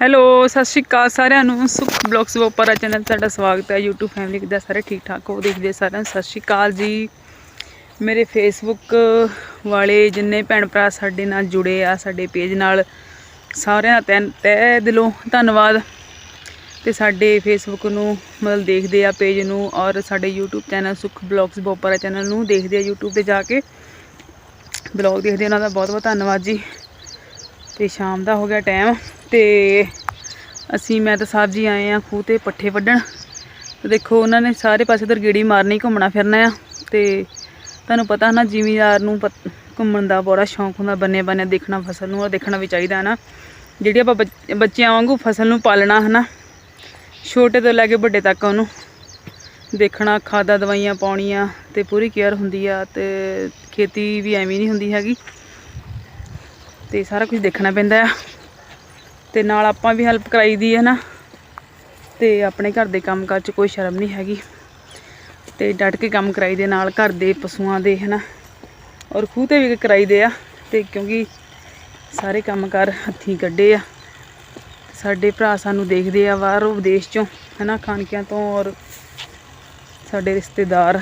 Hello, ਸਤਿ ਸ਼੍ਰੀ ਅਕਾਲ ਸਾਰਿਆਂ ਨੂੰ। ਸੁਖ ਬਲੌਗਸ ਵੋਪਰਾ ਚੈਨਲ ਤੁਹਾਡਾ ਸਵਾਗਤ ਹੈ। YouTube ਫੈਮਿਲੀ ਕਿੱਦਾਂ ਸਾਰੇ ਠੀਕ ਠਾਕ ਹੋ? ਦੇਖਦੇ ਸਾਰਿਆਂ ਨੂੰ ਸਤਿ ਸ਼੍ਰੀ ਅਕਾਲ ਜੀ। ਮੇਰੇ ਫੇਸਬੁੱਕ ਵਾਲੇ ਜਿੰਨੇ ਭੈਣ ਭਰਾ ਸਾਡੇ ਨਾਲ ਜੁੜੇ ਆ, ਸਾਡੇ ਪੇਜ ਨਾਲ, ਸਾਰਿਆਂ ਦਾ ਤਹਿ ਤਹਿ ਦਿਲੋਂ ਧੰਨਵਾਦ। ਤੇ ਸਾਡੇ ਫੇਸਬੁੱਕ ਨੂੰ ਮਤਲਬ ਦੇਖਦੇ ਆ ਪੇਜ ਨੂੰ ਔਰ ਸਾਡੇ YouTube channel Sukh blogs Vopra channel ਨੂੰ ਦੇਖਦੇ ਆ YouTube ਤੇ ਜਾ ਕੇ। ਬਲੌਗ ਦੇਖਦੇ ਉਹਨਾਂ ਦਾ ਬਹੁਤ ਬਹੁਤ ਧੰਨਵਾਦ ਜੀ। ਤੇ ਸ਼ਾਮ ਦਾ ਹੋ ਗਿਆ ਟਾਈਮ ਤੇ ਅਸੀਂ, ਮੈਂ ਤਾਂ ਸਾਹਿਬ ਜੀ ਆਏ ਆ ਖੂਹ ਤੇ ਪੱਠੇ ਵੱਢਣ। ਤੇ ਦੇਖੋ, ਉਹਨਾਂ ਨੇ ਸਾਰੇ ਪਾਸੇ ਉਧਰ ਗੇੜੀ ਮਾਰਨੀ, ਘੁੰਮਣਾ ਫਿਰਨਾ ਆ। ਤੇ ਤੁਹਾਨੂੰ ਪਤਾ ਨਾ, ਜ਼ਿਮੀਦਾਰ ਨੂੰ ਪਤ- ਘੁੰਮਣ ਦਾ ਬੜਾ ਸ਼ੌਂਕ ਹੁੰਦਾ ਬੰਨੇ ਬੰਨੇ ਦੇਖਣਾ ਫਸਲ ਨੂੰ ਔਰ ਦੇਖਣਾ ਵੀ ਚਾਹੀਦਾ ਨਾ ਜਿਹੜੀ ਆਪਾਂ ਬੱਚ- ਬੱਚਿਆਂ ਵਾਂਗੂ ਫਸਲ ਨੂੰ ਪਾਲਣਾ, ਹਨਾ। ਛੋਟੇ ਤੋਂ ਲੈ ਕੇ ਵੱਡੇ ਤੱਕ ਉਹਨੂੰ ਦੇਖਣਾ, ਖਾਦਾਂ, ਦਵਾਈਆਂ ਪਾਉਣੀਆਂ ਤੇ ਪੂਰੀ ਕੇਅਰ ਹੁੰਦੀ ਆ ਤੇ ਖੇਤੀ ਵੀ ਐਵੇਂ ਨਹੀਂ ਹੁੰਦੀ ਹੈਗੀ। ਤੇ ਸਾਰਾ ਕੁਝ ਦੇਖਣਾ ਪੈਂਦਾ ਆ। ਤੇ ਨਾਲ ਆਪਾਂ ਵੀ ਹੈਲਪ ਕਰਾਈ ਦੀ ਹੈ ਨਾ। ਤੇ ਆਪਣੇ ਘਰ ਦੇ ਕੰਮਕਾਜ 'ਚ ਕੋਈ ਸ਼ਰਮ ਨਹੀਂ ਹੈਗੀ। ਤੇ ਡਟ ਕੇ ਕੰਮ ਕਰਾਈ ਦੇ ਨਾਲ ਘਰ ਦੇ ਪਸ਼ੂਆਂ ਦੇ, ਹਨਾ। ਔਰ ਖੂਹ ਤੇ ਵੀ ਕਰਾਈ ਦੇ ਆ। ਤੇ ਕਿਉਂਕਿ ਸਾਰੇ ਕੰਮਕਾਰ ਹੱਥੀਂ ਕੱਢੇ ਆ। ਸਾਡੇ ਭਰਾ ਸਾਨੂੰ ਦੇਖਦੇ ਆ ਬਾਹਰੋਂ ਵਿਦੇਸ਼ ਚੋਂ, ਹਨਾ ਖਾਨਕਿਆਂ ਤੋਂ। ਔਰ ਸਾਡੇ ਰਿਸ਼ਤੇਦਾਰ,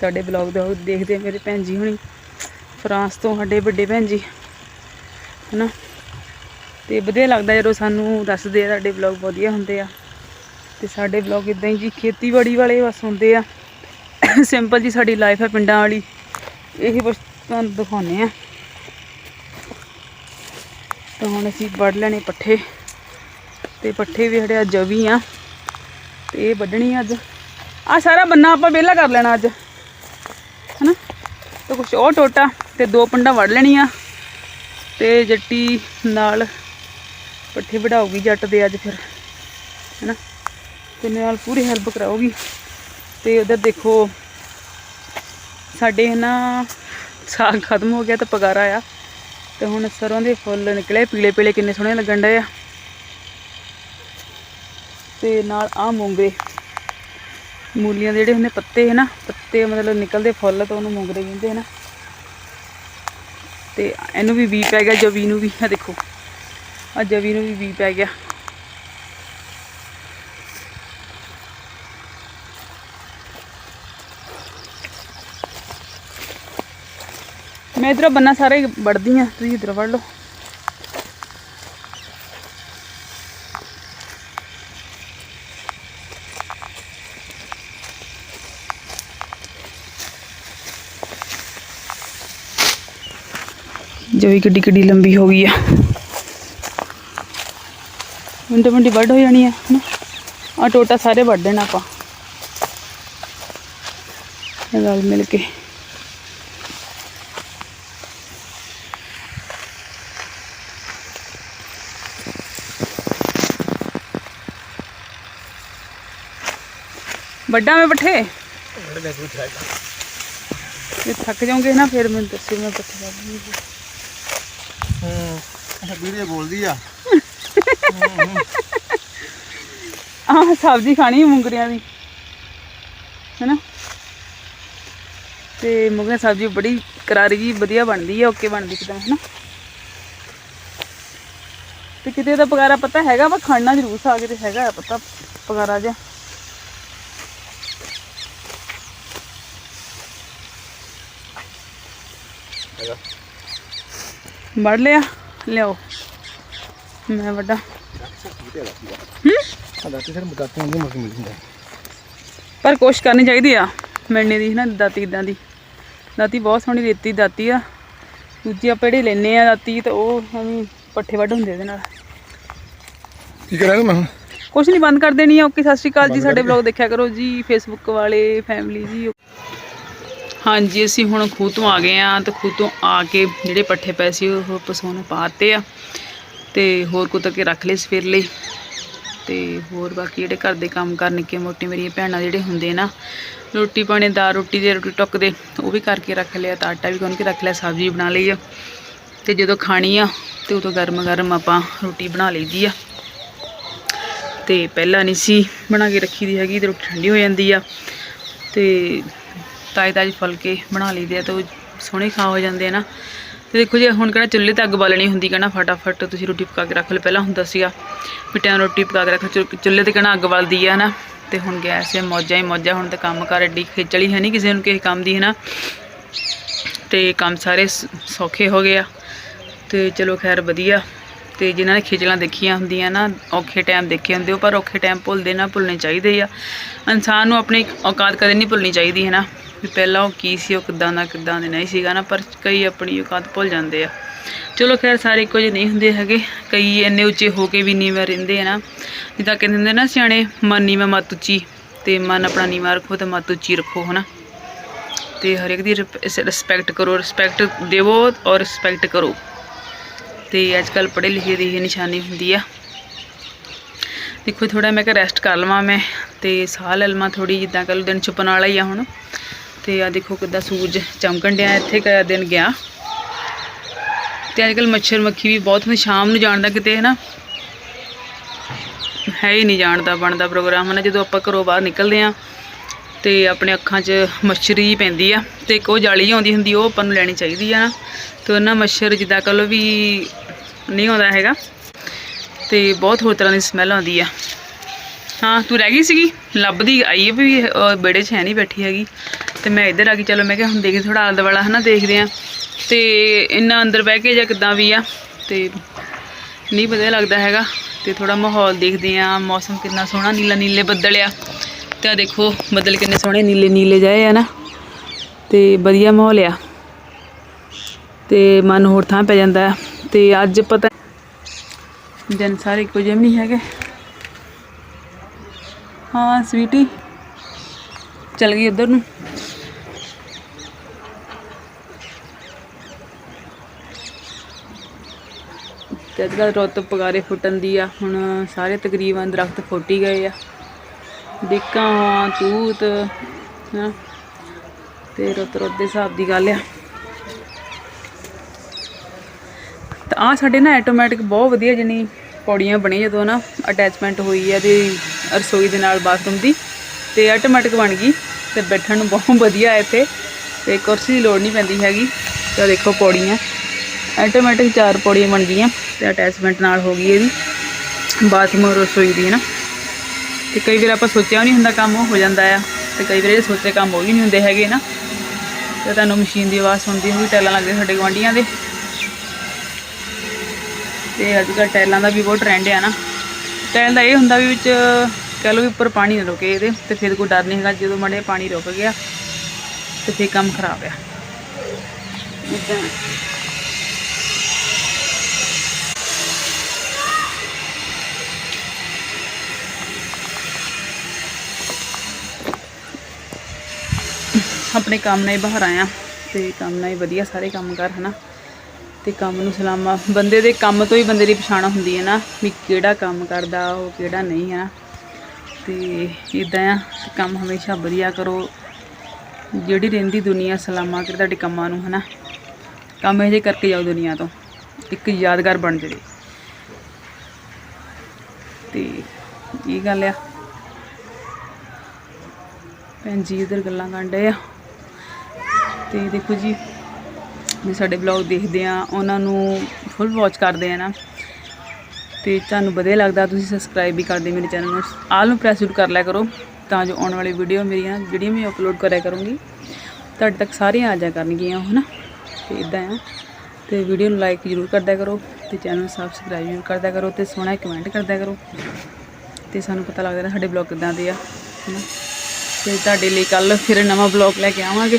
ਸਾਡੇ ਬਲੌਗ ਦੇ ਦੇਖਦੇ ਮੇਰੇ ਭੈਣ ਜੀ ਹੁਣੀ। ਫਰਾਂਸ ਤੋਂ ਸਾਡੇ ਵੱਡੇ ਭੈਣ ਜੀ। ਹਨਾ? ਤੇ ਵਧੀਆ ਲੱਗਦਾ ਜਦੋਂ ਸਾਨੂੰ ਦੱਸਦੇ ਆ, ਸਾਡੇ ਵਲੌਗ ਵਧੀਆ ਹੁੰਦੇ ਆ। ਤੇ ਸਾਡੇ ਵਲੌਗ ਇਦਾਂ ਹੀ ਜੀ, ਖੇਤੀਬਾੜੀ ਵਾਲੇ ਬਸ ਹੁੰਦੇ ਆ। ਸਿੰਪਲ ਜੀ ਸਾਡੀ ਲਾਈਫ ਹੈ ਪਿੰਡਾਂ ਵਾਲੀ। ਇਹੀ ਬਸ ਤੁਹਾਨੂੰ ਦਿਖਾਉਂਦੇ ਆ। ਤਾਂ ਹੁਣ ਅਸੀਂ ਵੱਢ ਲੈਣੇ ਪੱਠੇ। ਤੇ ਪੱਠੇ ਵੀ ਸਾਡੇ ਅੱਜ ਵੀ ਆ। ਤੇ ਇਹ ਵੱਢਣੀ ਆ ਅੱਜ। ਆ ਸਾਰਾ ਬੰਨਾ ਆਪਾਂ ਵਿਹਲਾ ਕਰ ਲੈਣਾ ਅੱਜ। ਹਨਾ? ਤੇ ਕੁਛ ਉਹ ਟੋਟਾ ਤੇ ਦੋ ਪੰਡਾ ਵੱਢ ਲੈਣੀਆਂ। ਤੇ ਜੱਟੀ ਨਾਲ ਪੱਠੇ ਵਢਾਊਗੀ ਜੱਟ ਦੇ ਅੱਜ ਫਿਰ, ਹੈਨਾ? ਤੇ ਨਾਲ ਪੂਰੀ ਹੈਲਪ ਕਰਾਊਗੀ। ਤੇ ਉਧਰ ਦੇਖੋ, ਸਾਡੇ ਨਾ ਸਾਗ ਖਤਮ ਹੋ ਗਿਆ ਤਾਂ ਪਗਾਰਾ ਆ। ਤੇ ਹੁਣ ਸਰੋਂ ਦੇ ਫੁੱਲ ਨਿਕਲੇ, ਪੀਲੇ ਪੀਲੇ ਕਿੰਨੇ ਸੋਹਣੇ ਲੱਗਣ ਡਏ ਆ। ਤੇ ਨਾਲ ਆ ਮੂੰਗਰੇ, ਮੂਲੀਆਂ ਦੇ ਜਿਹੜੇ ਹੁੰਦੇ ਪੱਤੇ ਹੈ ਨਾ ਪੱਤੇ ਮਤਲਬ ਨਿਕਲਦੇ ਫੁੱਲ ਤਾਂ ਉਹਨੂੰ ਮੂੰਗਰੇ ਕਹਿੰਦੇ ਨਾ ਤੇ ਇਹਨੂੰ ਵੀ ਵੀ ਪੈ ਗਿਆ, ਜਵੀ ਨੂੰ ਵੀ। ਆ ਦੇਖੋ। ਆ ਜਵੀ ਨੂੰ ਵੀ ਵੀ ਪੈ ਗਿਆ। ਮੈਂ ਇਧਰੋਂ ਬੰਨਾ ਸਾਰੇ ਵੜਦੀ ਆ, ਤੁਸੀਂ ਇਧਰ ਵੜ ਲਓ। ਜਵੀ ਕਿੱਡੀ ਕਿੱਡੀ ਲੰਬੀ ਹੋ ਗਈ ਆ ਮਿੰਟ ਮਿੰਟ ਵੱਢ ਹੋ ਜਾਣੀ ਆ ਹਨਾ ਆ ਟੋਟਾ ਸਾਰੇ ਵੱਢ ਦੇਣਾ ਆਪਾਂ ਇਹ ਰਲ ਮਿਲ ਕੇ ਵੱਡਾ ਮੈਂ ਪੱਠੇ ਜੇ ਥੱਕ ਜਾਓਗੇ ਨਾ ਫਿਰ ਮੈਨੂੰ ਦੱਸਿਓ ਮੈਂ ਪੱਠੇ ਵੱਢ ਵੀਡੀਓ ਬੋਲਦੀ ਆ। ਆਹ ਸਬਜ਼ੀ ਖਾਣੀ ਮੂੰਗਰਿਆਂ ਦੀ। ਹੈਨਾ? ਤੇ ਮੂੰਗਰਿਆਂ ਦੀ ਸਬਜ਼ੀ ਬੜੀ ਕਰਾਰੀ ਜੀ ਵਧੀਆ ਬਣਦੀ ਹੈ ਓਕੇ ਬਣਦੀ ਕਿਦਾਂ ਹੈਨਾ? ਤੇ ਕਿਤੇ ਦਾ ਪਗਾਰਾ ਪਤਾ ਹੈਗਾ ਵਾ ਖਾਣਾ ਜ਼ਰੂਰ ਸਾਗ ਤੇ ਹੈਗਾ ਆ ਪਤਾ ਪਗਾਰਾ ਜਿਹਾ। ਹੈਗਾ। ਵੜ ਲਿਆ ਲਿਆਓ। ਮੈਂ ਵੱਡਾ। ਹੂੰ? ਆ ਦਾਤੀ ਸਰ ਮਦਾਤੀ ਨੂੰ ਮੁਰਗੀ ਮਿਲ ਜਾਂਦਾ ਪਰ ਕੋਸ਼ਿਸ਼ ਕਰਨੀ ਚਾਹੀਦੀ ਆ ਮਿਲਣੇ ਦੀ ਨਾ ਦਾਤੀ ਇਦਾਂ ਦੀ। ਦਾਤੀ ਬਹੁਤ ਸੋਹਣੀ ਰੇਤੀ ਦਾਤੀ ਆ। ਦੂਜੀ ਆਪਾਂ ਜਿਹੜੀ ਲੈਨੇ ਆ ਦਾਤੀ ਤੇ ਉਹ ਐਵੇਂ ਪੱਠੇ ਵੱਢ ਹੁੰਦੇ ਇਹਦੇ ਨਾਲ। ਕੀ ਕਰਾਂਗੇ ਮੈਂ ਹੁਣ? ਕੁਛ ਨਹੀਂ ਬੰਦ ਕਰ ਦੇਣੀ ਆ ਓਕੇ ਸਤਿ ਸ਼੍ਰੀ ਅਕਾਲ ਜੀ। ਸਾਡੇ ਵਲੌਗ ਦੇਖਿਆ ਕਰੋ ਜੀ ਫੇਸਬੁੱਕ ਵਾਲੇ ਫੈਮਿਲੀ ਜੀ। ਹਾਂਜੀ ਅਸੀਂ ਹੁਣ ਖੂਹ ਤੋਂ ਆ ਗਏ ਆ ਤੇ ਖੂਹ ਤੋਂ ਆ ਕੇ ਜਿਹੜੇ ਪੱਠੇ ਪਏ ਸੀ ਉਹ ਪਸ਼ੂਆਂ ਨੂੰ ਪਾਤੇ ਆ। ਤੇ ਹੋਰ ਕੁਤਰ ਕੇ ਰੱਖ ਲਏ ਸਵੇਰ ਲਈ। ਤੇ ਹੋਰ ਬਾਕੀ ਜਿਹੜੇ ਘਰ ਦੇ ਕੰਮ ਕਰ ਨਿੱਕੇ ਮੋਟੇ ਮੇਰੀਆਂ ਭੈਣਾਂ ਜਿਹੜੇ ਹੁੰਦੇ ਨਾ, ਰੋਟੀ ਪਾਣੀ ਦਾ ਰੋਟੀ ਦੇ, ਰੋਟੀ ਟੁੱਕ ਦੇ, ਉਹ ਵੀ ਕਰਕੇ ਰੱਖ ਲਿਆ, ਤਾਂ ਆਟਾ ਵੀ ਗੁੰਨ ਕੇ ਰੱਖ ਲਿਆ, ਸਬਜ਼ੀ ਬਣਾ ਲਈ ਆ। ਤੇ ਜਦੋਂ ਖਾਣੀ ਆ, ਤੇ ਉਦੋਂ ਗਰਮ ਗਰਮ ਆਪਾਂ ਰੋਟੀ ਬਣਾ ਲਈਦੀ ਆ। ਤੇ ਪਹਿਲਾਂ ਨਹੀਂ ਸੀ ਬਣਾ ਕੇ ਰੱਖੀ ਦੀ ਹੈਗੀ, ਤੇ ਰੋਟੀ ਠੰਡੀ ਹੋ ਜਾਂਦੀ ਆ। ਤੇ ਤਾਜ਼ੇ ਤਾਜ਼ੇ ਫੁਲਕੇ ਬਣਾ ਲਈਦੇ ਆ, ਤੇ ਉਹ ਸੋਹਣੇ ਖਾ ਹੋ ਜਾਂਦੇ ਆ ਨਾ। ਤੇ ਦੇਖੋ ਜੀ, ਹੁਣ ਕਿਹੜਾ ਚੁੱਲ੍ਹੇ ਤੇ ਅੱਗ ਬਾਲਣੀ ਹੁੰਦੀ ਕਹਿਣਾ ਫਟਾਫਟ ਤੁਸੀਂ ਰੋਟੀ ਪਕਾ ਕੇ ਰੱਖ ਲਓ। ਪਹਿਲਾਂ ਹੁੰਦਾ ਸੀਗਾ ਵੀ ਟਾਈਮ ਰੋਟੀ ਪਕਾ ਕੇ ਰੱਖ ਚੁ- ਚੁੱਲ੍ਹੇ ਤੇ ਕਹਿਣਾ ਅੱਗ ਬਲਦੀ ਆ ਨਾ ਤੇ ਹੁਣ ਗੈਸ 'ਤੇ ਮੌਜਾਂ ਹੀ ਮੌਜਾਂ, ਹੁਣ ਤਾਂ ਕੰਮ ਕਰ ਐਡੀ ਖੇਚਲੀ ਹੈ ਨਹੀਂ ਕਿਸੇ ਨੂੰ, ਕਿਸੇ ਕੰਮ ਦੀ ਹੈ ਨਾ ਤੇ ਕੰਮ ਸਾਰੇ ਸ- ਸੌਖੇ ਹੋ ਗਏ ਆ। ਤੇ ਚਲੋ ਖੈਰ ਵਧੀਆ। ਤੇ ਜਿਨ੍ਹਾਂ ਨੇ ਖੇਚਲਾਂ ਦੇਖੀਆਂ ਹੁੰਦੀਆਂ ਨਾ, ਔਖੇ ਟਾਈਮ ਦੇਖੇ ਹੁੰਦੇ ਉਹ ਪਰ ਔਖੇ ਟਾਈਮ ਭੁੱਲਦੇ ਨਾ ਭੁੱਲਣੇ ਚਾਹੀਦੇ ਆ। ਇਨਸਾਨ ਨੂੰ ਆਪਣੀ ਔਕਾਤ ਕਦੇ ਨਹੀਂ ਭੁੱਲਣੀ ਚਾਹੀਦੀ ਹੈ ਨਾ ਵੀ ਪਹਿਲਾਂ ਉਹ ਕੀ ਸੀ, ਉਹ ਕਿੱਦਾਂ ਦਾ, ਕਿੱਦਾਂ ਦੇ ਨਹੀਂ ਸੀਗਾ ਨਾ, ਪਰ ਕਈ ਆਪਣੀ ਔਕਾਤ ਭੁੱਲ ਜਾਂਦੇ ਆ। ਚਲੋ ਖੈਰ ਸਾਰੇ ਇੱਕੋ ਜਿਹੇ ਨਹੀਂ ਹੁੰਦੇ ਹੈਗੇ, ਕਈ ਇੰਨੇ ਉੱਚੇ ਹੋ ਕੇ ਵੀ ਨੀਵੇਂ ਰਹਿੰਦੇ ਆ ਨਾ। ਜਿੱਦਾਂ ਕਹਿੰਦੇ ਹੁੰਦੇ ਨਾ ਸਿਆਣੇ, ਮਨ ਨੀਵਾਂ, ਮੱਤ ਉੱਚੀ, ਤੇ ਮਨ ਆਪਣਾ ਨੀਵਾਂ ਰੱਖੋ ਤੇ ਮੱਤ ਉੱਚੀ ਰੱਖੋ, ਹਨਾ। ਤੇ ਹਰ ਇੱਕ ਦੀ ਰਿਸਪੈਕਟ ਕਰੋ ਰਿਸਪੈਕਟ ਦੇਵੋ ਔਰ ਰਿਸਪੈਕਟ ਕਰੋ। ਤੇ ਅੱਜ ਕੱਲ ਪੜ੍ਹੇ ਲਿਖੇ ਦੀ ਇਹ ਨਿਸ਼ਾਨੀ ਹੁੰਦੀ ਆ। ਦੇਖੋ ਥੋੜਾ ਮੈਂ ਕਿ ਰੈਸਟ ਕਰ ਲਵਾਂ ਮੈਂ, ਤੇ ਸਾਹ ਲੈ ਲਵਾਂ ਥੋੜੀ ਜਿੱਦਾਂ ਕੱਲ ਦਿਨ ਛੁਪਣ ਵਾਲਾ ਹੀ ਆ ਹੁਣ। ਤੇ ਆ ਦੇਖੋ ਕਿੱਦਾਂ ਸੂਰਜ ਚਮਕਣ ਡਿਆ ਇੱਥੇ ਕਿਆ ਦਿਨ ਗਿਆ। ਤੇ ਅੱਜ ਕੱਲ ਮੱਛਰ ਮੱਖੀ ਵੀ ਬਹੁਤ ਹੁੰਦੀ ਸ਼ਾਮ ਨੂੰ ਜਾਣਦਾ ਕਿਤੇ ਹੈ ਨਾ ਹੈ ਹੀ ਨਹੀਂ ਜਾਣਦਾ ਬਣਦਾ ਪ੍ਰੋਗਰਾਮ ਹੈ ਨਾ ਜਦੋਂ ਆਪਾਂ ਘਰੋਂ ਬਾਹਰ ਨਿਕਲਦੇ ਆ ਤੇ ਆਪਣੇ ਅੱਖਾਂ 'ਚ ਮੱਛਰੀ ਜਿਹੀ ਪੈਂਦੀ ਆ ਤੇ ਇੱਕ ਉਹ ਜਾਲੀ ਆਉਂਦੀ ਹੁੰਦੀ ਉਹ ਆਪਾਂ ਨੂੰ ਲੈਣੀ ਚਾਹੀਦੀ ਆ ਨਾ ਤੇ ਉਹਨਾਂ ਮੱਛਰ ਜਿੱਦਾਂ ਕਹ ਲਓ ਵੀ ਨਹੀਂ ਆਉਂਦਾ ਹੈਗਾ ਤੇ ਬਹੁਤ ਹੋਰ ਤਰ੍ਹਾਂ ਦੀ ਸਮੈਲ ਆਉਂਦੀ ਆ। ਹਾਂ ਤੂੰ ਰਹਿ ਗਈ ਸੀਗੀ? ਲੱਭਦੀ ਆਈ ਵੀ ਅਹ, ਵਿਹੜੇ 'ਚ ਹੈ ਨਹੀਂ ਬੈਠੀ ਹੈਗੀ। ਤੇ ਮੈਂ ਇੱਧਰ ਆ ਗਈ, ਚਲੋ ਮੈਂ ਕਿਹਾ ਹੁਣ ਦੇਖੀ ਥੋੜਾ ਆਲੇ ਦੁਆਲਾ ਹਨਾ ਦੇਖਦੇ ਆ ਤੇ ਇੰਨਾ ਅੰਦਰ ਬਹਿ ਕੇ ਜਾਂ ਕਿੱਦਾਂ ਵੀ ਆ, ਤੇ ਨਹੀਂ ਵਧੀਆ ਲੱਗਦਾ ਹੈਗਾ। ਤੇ ਥੋੜਾ ਮਾਹੌਲ ਦੇਖਦੇ ਆ ਮੌਸਮ ਕਿੰਨਾ ਸੋਹਣਾ, ਨੀਲਾ ਨੀਲੇ ਬੱਦਲ ਆ। ਤੇ ਆ ਦੇਖੋ, ਬੱਦਲ ਕਿੰਨੇ ਸੋਹਣੇ, ਨੀਲੇ ਨੀਲੇ ਜਾਏ ਆ ਨਾ। ਤੇ ਵਧੀਆ ਮਾਹੌਲ ਆ। ਤੇ ਮਨ ਹੋਰ ਥਾਂ ਪੈ ਜਾਂਦਾ ਆ। ਤੇ ਅੱਜ ਪਤਾ ਦਿਨ ਸਾਰੇ ਇੱਕੋ ਜਿਹੇ ਵੀ ਨਹੀਂ ਹੈਗੇ। ਹਾਂ, ਸਵੀਟੀ, ਚਲ ਗਈ ਉਧਰ ਨੂੰ। ਤੇ ਅੱਜ ਕੱਲ੍ਹ ਰੁੱਤ ਪਗਾਰੇ ਫੁੱਟਣ ਦੀ ਆ। ਹੁਣ ਸਾਰੇ ਤਕਰੀਬਨ ਦਰਖਤ ਫੁੱਟੀ ਗਏ ਆ। ਡਿੱਕਾਂ, ਤੂਤ, ਹਾਂ। ਤੇ ਰੁੱਤ ਰੁੱਤ ਦੇ ਹਿਸਾਬ ਦੀ ਗੱਲ ਆ। ਤਾਂ ਆ ਸਾਡੇ ਨਾ ਆਟੋਮੈਟਿਕ ਬਹੁਤ ਵਧੀਆ ਜਣੀ ਪੌੜੀਆਂ ਬਣੀ ਜਦੋਂ ਨਾ ਅਟੈਚਮੈਂਟ ਹੋਈ ਹੈ ਦੀ ਰਸੋਈ ਦੇ ਨਾਲ ਬਾਥਰੂਮ ਦੀ, ਤੇ ਆਟੋਮੈਟਿਕ ਬਣ ਗਈ ਤੇ ਬੈਠਣ ਨੂੰ ਬਹੁਤ ਵਧੀਆ ਹੈ ਇੱਥੇ। ਤੇ ਕੁਰਸੀ ਦੀ ਲੋੜ ਨਹੀਂ ਪੈਂਦੀ ਹੈਗੀ। ਤਾਂ ਦੇਖੋ ਪੌੜੀਆਂ। ਆਟੋਮੈਟਿਕ ਚਾਰ ਪੌੜੀਆਂ ਬਣ ਗਈਆਂ। ਤੇ ਅਟੈਚਮੈਂਟ ਨਾਲ ਹੋ ਗਈ ਇਹਦੀ। ਬਾਥਰੂਮ ਰਸੋਈ ਦੀ ਨਾ? ਤੇ ਕਈ ਵਾਰ ਆਪਾਂ ਸੋਚਿਆ ਨਹੀਂ ਹੁੰਦਾ ਕੰਮ ਉਹ ਹੋ ਜਾਂਦਾ ਆ। ਤੇ ਕਈ ਵਾਰ ਇਹ ਸੋਚੇ ਕੰਮ ਉਹ ਵੀ ਨਹੀਂ ਹੁੰਦੇ ਹੈਗੇ ਨਾ? ਤੇ ਤੁਹਾਨੂੰ ਮਸ਼ੀਨ ਦੀ ਆਵਾਜ਼ ਸੁਣਦੀ ਹੋਊਗੀ ਟੈਲਾਂ ਲੱਗਦੇ ਸਾਡੇ ਗੁਆਂਢੀਆਂ ਦੇ। ਤੇ ਅੱਜ ਕੱਲ੍ਹ ਟਾਈਲਾਂ ਦਾ ਵੀ ਬਹੁਤ ਟ੍ਰੈਂਡ ਆ, ਨਾ? ਟਾਈਲ ਦਾ ਇਹ ਹੁੰਦਾ ਵੀ ਵਿੱਚ ਕਹਿ ਲਓ ਵੀ ਉੱਪਰ ਪਾਣੀ ਨਾ ਰੁਕੇ ਇਹਦੇ, ਤੇ ਫਿਰ ਕੋਈ ਡਰ ਨਹੀਂ ਹੈਗਾ, ਜਦੋਂ ਮੜੇ ਪਾਣੀ ਰੁਕ ਗਿਆ, ਤੇ ਫਿਰ ਕੰਮ ਖਰਾਬ ਆ। ਆਪਣੇ ਕੰਮ ਨਾਲ ਹੀ ਬਾਹਰ ਆਇਆ ਤੇ ਕੰਮ ਨਾਲ ਹੀ ਵਧੀਆ ਸਾਰੇ ਕੰਮ ਕਰ, ਹਨਾ? ਤੇ ਕੰਮ ਨੂੰ ਸਲਾਮਾ, ਬੰਦੇ ਦੇ ਕੰਮ ਤੋਂ ਹੀ ਬੰਦੇ ਦੀ ਪਛਾਣ ਹੁੰਦੀ ਹੈ ਨਾ, ਵੀ ਕਿਹੜਾ ਕੰਮ ਕਰਦਾ, ਉਹ ਕਿਹੜਾ ਨਹੀਂ ਹੈ ਨਾ ਤੇ ਇਦਾਂ ਆ, ਕੰਮ ਹਮੇਸ਼ਾ ਵਧੀਆ ਕਰੋ। ਜਿਹੜੀ ਰਹਿੰਦੀ ਦੁਨੀਆ ਸਲਾਮਾ ਕਰ ਤੁਹਾਡੇ ਕੰਮਾਂ ਨੂੰ, ਹਨਾ? ਕੰਮ ਇਹ ਜੇ ਕਰਕੇ ਜਾਓ ਦੁਨੀਆ ਤੋਂ, ਇੱਕ ਯਾਦਗਾਰ ਬਣ ਜਾਵੇ। ਤੇ ਇਹ ਗੱਲ ਆ। ਭੈਣ ਜੀ, ਇਧਰ ਗੱਲਾਂ ਕਰਨ ਡਏ ਆ। ਤੇ ਦੇਖੋ ਜੀ ਜੇ ਸਾਡੇ ਬਲੌਗ ਦੇਖਦੇ ਆ ਉਹਨਾਂ ਨੂੰ ਫੁੱਲ ਵਾਚ ਕਰਦੇ ਆ ਨਾ। ਤੇ ਤੁਹਾਨੂੰ ਵਧੀਆ ਲੱਗਦਾ, ਤੁਸੀਂ ਸਬਸਕ੍ਰਾਈਬ ਵੀ ਕਰਦੇ ਮੇਰੇ ਚੈਨਲ ਨੂੰ। ਆਲ ਨੂੰ ਪ੍ਰੈਸ ਕਰ ਲਿਆ ਕਰੋ, ਤਾਂ ਜੋ ਆਉਣ ਵਾਲੀ ਵੀਡੀਓ ਮੇਰੀਆਂ, ਜਿਹੜੀਆਂ ਮੈਂ ਅਪਲੋਡ ਕਰਿਆ ਕਰੂੰਗੀ, ਤੁਹਾਡੇ ਤੱਕ ਸਾਰੀਆਂ ਆ ਜਾ ਕਰਨਗੀਆਂ, ਹਨਾ? ਤੇ ਇਦਾਂ ਆ। ਤੇ ਵੀਡੀਓ ਨੂੰ ਲਾਈਕ ਜ਼ਰੂਰ ਕਰਦਿਆ ਕਰੋ, ਤੇ ਚੈਨਲ ਨੂੰ ਸਬਸਕ੍ਰਾਈਬ ਜ਼ਰੂਰ ਕਰਦਿਆ ਕਰੋ, ਤੇ ਸੋਹਣਾ ਕਮੈਂਟ ਕਰਦਿਆ ਕਰੋ। ਤੇ ਸਾਨੂੰ ਪਤਾ ਲੱਗਦਾ ਨਾ ਸਾਡੇ ਬਲੌਗ ਕਿੱਦਾਂ ਦੇ ਆ, ਹਨਾ? ਤੇ ਤੁਹਾਡੇ ਲਈ ਕੱਲ ਫਿਰ ਨਵਾਂ ਬਲੌਗ ਲੈ ਕੇ ਆਵਾਂਗੇ।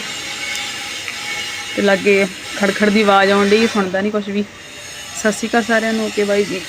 ਤੇ ਲੱਗੇ ਖੜਖੜ ਦੀ ਆਵਾਜ਼ ਆਉਣ ਡਈ, ਸੁਣਦਾ ਨਹੀਂ ਕੁਝ ਵੀ। ਸਤਿ ਸ਼੍ਰੀ ਅਕਾਲ ਸਾਰਿਆਂ ਨੂੰ ਓਕੇ ਬਾਈ ਜੀ।